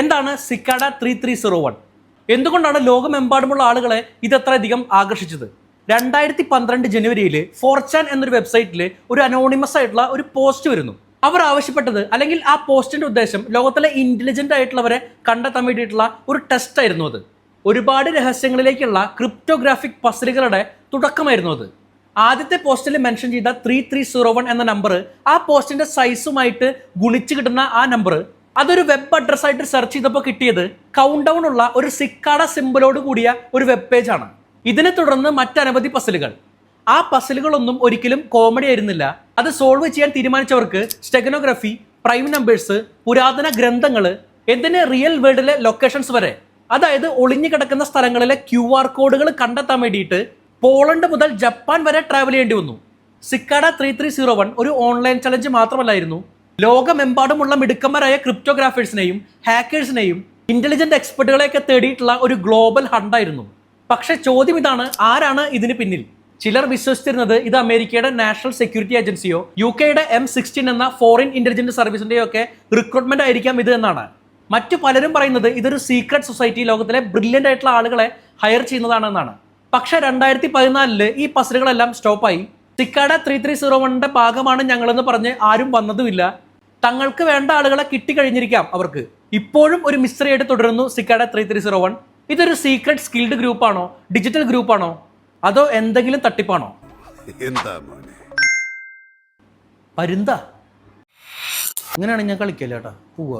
എന്താണ് cicada three three zero one? എന്തുകൊണ്ടാണ് ലോകമെമ്പാടുമുള്ള ആളുകളെ ഇതത്രയധികം ആകർഷിച്ചത്? രണ്ടായിരത്തി പന്ത്രണ്ട് ജനുവരിയിൽ ഫോർച്ചാൻ എന്നൊരു വെബ്സൈറ്റിൽ ഒരു അനോണിമസ് ആയിട്ടുള്ള ഒരു പോസ്റ്റ് വരുന്നു. അവർ ആവശ്യപ്പെട്ടത് അല്ലെങ്കിൽ ആ പോസ്റ്റിന്റെ ഉദ്ദേശം ലോകത്തിലെ ഇന്റലിജന്റ് ആയിട്ടുള്ളവരെ കണ്ടെത്താൻ വേണ്ടിയിട്ടുള്ള ഒരു ടെസ്റ്റ് ആയിരുന്നു അത്. ഒരുപാട് രഹസ്യങ്ങളിലേക്കുള്ള ക്രിപ്റ്റോഗ്രാഫിക് പസിലുകളുടെ തുടക്കമായിരുന്നു അത്. ആദ്യത്തെ പോസ്റ്റിൽ മെൻഷൻ ചെയ്ത ത്രീ ത്രീ സീറോ വൺ എന്ന നമ്പർ ആ പോസ്റ്റിന്റെ സൈസുമായിട്ട് ഗുണിച്ച് കിട്ടുന്ന ആ നമ്പർ അതൊരു വെബ് അഡ്രസ് ആയിട്ട് സെർച്ച് ചെയ്തപ്പോൾ കിട്ടിയത് കൗണ്ട് ഡൗൺ ഉള്ള ഒരു സിക്കാട സിമ്പിളോട് കൂടിയ ഒരു വെബ് പേജ് ആണ്. ഇതിനെ തുടർന്ന് മറ്റനവധി പസിലുകൾ ആ പസിലുകളൊന്നും ഒരിക്കലും കോമഡി ആയിരുന്നില്ല. അത് സോൾവ് ചെയ്യാൻ തീരുമാനിച്ചവർക്ക് സ്റ്റെഗനോഗ്രഫി പ്രൈം നമ്പേഴ്സ് പുരാതന ഗ്രന്ഥങ്ങൾ എന്തിന് റിയൽ വേൾഡിലെ ലൊക്കേഷൻസ് വരെ അതായത് ഒളിഞ്ഞു കിടക്കുന്ന സ്ഥലങ്ങളിലെ ക്യു ആർ കോഡുകൾ കണ്ടെത്താൻ വേണ്ടിയിട്ട് പോളണ്ട് മുതൽ ജപ്പാൻ വരെ ട്രാവൽ ചെയ്യേണ്ടി വന്നു. Cicada three three zero one ഒരു ഓൺലൈൻ ചലഞ്ച് മാത്രമല്ലായിരുന്നു. ലോകമെമ്പാടുമുള്ള മിടുക്കന്മാരായ ക്രിപ്റ്റോഗ്രാഫേഴ്സിനെയും ഹാക്കേഴ്സിനെയും ഇന്റലിജന്റ് എക്സ്പെർട്ടുകളെയൊക്കെ തേടിയിട്ടുള്ള ഒരു ഗ്ലോബൽ ഹണ്ടായിരുന്നു പക്ഷെ ചോദ്യം ഇതാണ് ആരാണ് ഇതിന് പിന്നിൽ? ചിലർ വിശ്വസിച്ചിരുന്നത് ഇത് അമേരിക്കയുടെ നാഷണൽ സെക്യൂരിറ്റി ഏജൻസിയോ യു കെയുടെ എം സിക്സ്റ്റീൻ എന്ന ഫോറിൻ ഇന്റലിജൻസ് സർവീസിന്റെയോ ഒക്കെ റിക്രൂട്ട്മെന്റ് ആയിരിക്കാം ഇത് എന്നാണ്. മറ്റു പലരും പറയുന്നത് ഇതൊരു സീക്രട്ട് സൊസൈറ്റി ലോകത്തിലെ ബ്രില്യന്റ് ആയിട്ടുള്ള ആളുകളെ ഹയർ ചെയ്യുന്നതാണെന്നാണ്. പക്ഷേ രണ്ടായിരത്തി പതിനാലിൽ ഈ പസലുകളെല്ലാം സ്റ്റോപ്പായി സിക്കാഡ ത്രീ ത്രീ സീറോ വണ്ണിന്റെ ഭാഗമാണ് ഞങ്ങളെന്ന് പറഞ്ഞ് ആരും വന്നതുമില്ല. തങ്ങൾക്ക് വേണ്ട ആളുകളെ കിട്ടിക്കഴിഞ്ഞിരിക്കാം അവർക്ക്. ഇപ്പോഴും ഒരു മിസ്റ്ററി ആയിട്ട് തുടരുന്നു cicada three three zero one. ഇതൊരു സീക്രട്ട് സ്കിൽഡ് ഗ്രൂപ്പാണോ ഡിജിറ്റൽ ഗ്രൂപ്പാണോ അതോ എന്തെങ്കിലും തട്ടിപ്പാണോ? എന്താ മോനെ? പരുന്ത? അങ്ങനെയാണ് ഞാൻ കളിക്കല്ലേട്ടാ പോവുക